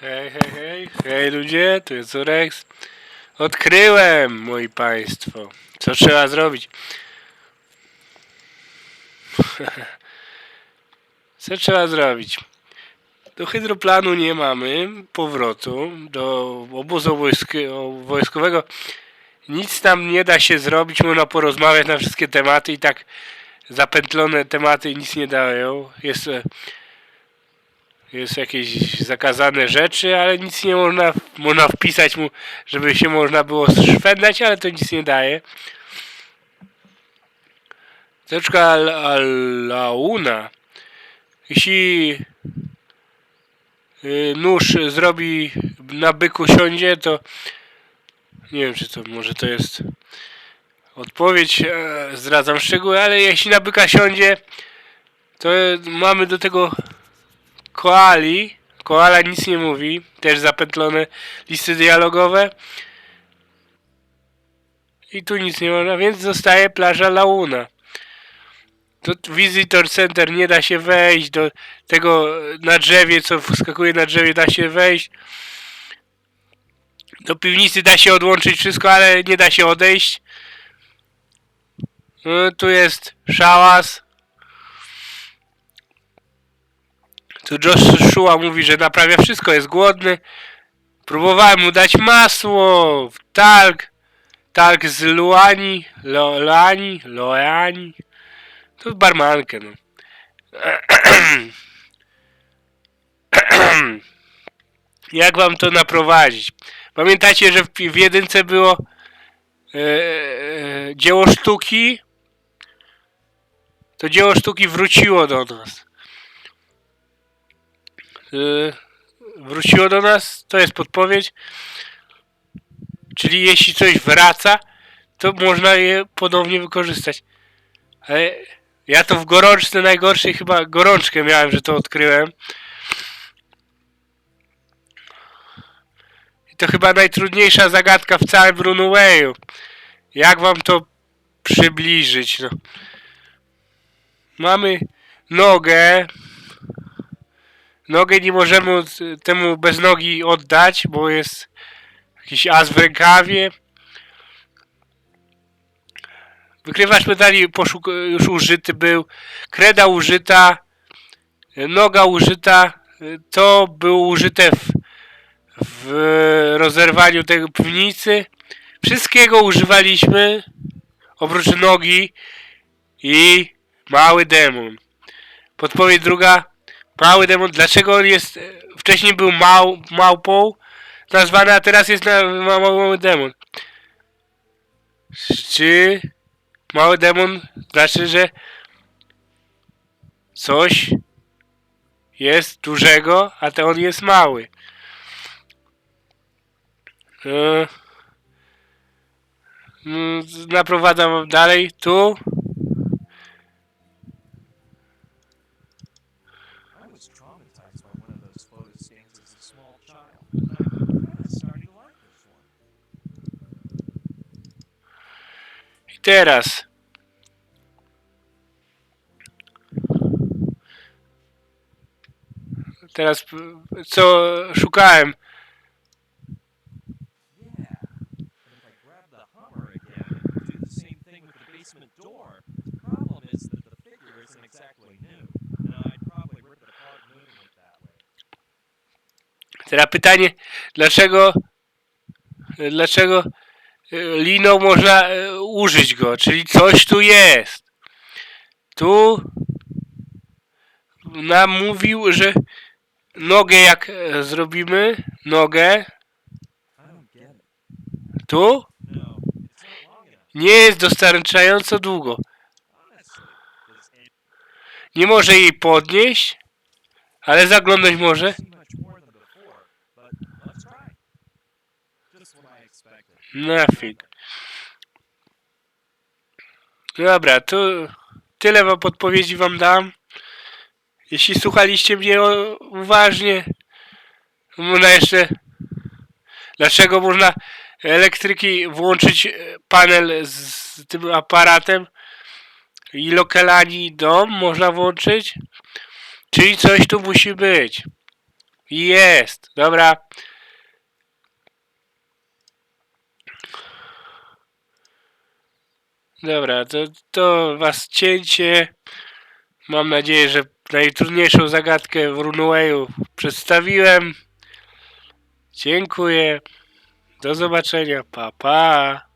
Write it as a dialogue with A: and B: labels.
A: Hej, hej, hej, hej ludzie, tu jest Urex. Odkryłem, moi państwo. Co trzeba zrobić? Co trzeba zrobić? Do hydroplanu nie mamy powrotu, do obozu wojsk- wojskowego nic tam nie da się zrobić, można porozmawiać na wszystkie tematy i tak zapętlone tematy nic nie dają. Jest, e, jest jakieś zakazane rzeczy, ale nic nie można, można wpisać mu, żeby się można było szwendać, ale to nic nie daje. Al, Alauna. Jeśli y, nóż zrobi na byku siądzie, to nie wiem, czy to może to jest odpowiedź, e, zdradzam szczegóły, ale jeśli na byka siądzie, to mamy do tego koali. Koala nic nie mówi, też zapętlone listy dialogowe. I tu nic nie można, więc zostaje plaża Launa. Do Visitor Center nie da się wejść, do tego na drzewie, co wskakuje na drzewie, da się wejść. Do piwnicy da się odłączyć wszystko, ale nie da się odejść. No, tu jest szałas. Tu Joshua mówi, że naprawia wszystko, jest głodny. Próbowałem mu dać masło, talk, talk z Luani, Lo, Loani, Loani. To barmankę, no. Jak wam to naprowadzić? Pamiętacie, że w, w jedynce było e, e, dzieło sztuki? To dzieło sztuki wróciło do nas. E, wróciło do nas? To jest podpowiedź. Czyli jeśli coś wraca, to można je ponownie wykorzystać. Ale ja to w gorączce najgorszej chyba gorączkę miałem, że to odkryłem. I to chyba najtrudniejsza zagadka w całym Runawayu. Jak wam to przybliżyć? No. Mamy nogę. Nogę nie możemy temu bez nogi oddać, bo jest jakiś as w rękawie. Wykrywacz medali już użyty był. Kreda użyta. Noga użyta. To było użyte w, w rozerwaniu tej piwnicy. Wszystkiego używaliśmy. Oprócz nogi i mały demon. Podpowiedź druga. Mały demon. Dlaczego on jest... Wcześniej był mał, małpą nazwany, a teraz jest na, ma, mały demon. Czy mały demon znaczy, że coś jest dużego, a to on jest mały. E, mm, Naprowadzam dalej. Tu
B: moving it that way.
A: Teraz pytanie, dlaczego dlaczego liną można e, użyć go, czyli coś tu jest. Tu nam mówił, że nogę jak e, zrobimy, nogę tu nie jest dostarczająco długo. Nie może jej podnieść, ale zaglądać może.
B: Expected.
A: Nothing. Dobra, to tyle wam podpowiedzi wam dam. Jeśli słuchaliście mnie uważnie, można jeszcze... Dlaczego można elektryki włączyć e, panel z tym aparatem i lokalani dom można włączyć? Czyli coś tu musi być. Jest. Dobra. Dobra, to, to was cięcie. Mam nadzieję, że najtrudniejszą zagadkę w Runawayu przedstawiłem. Dziękuję. Do zobaczenia. Pa, pa.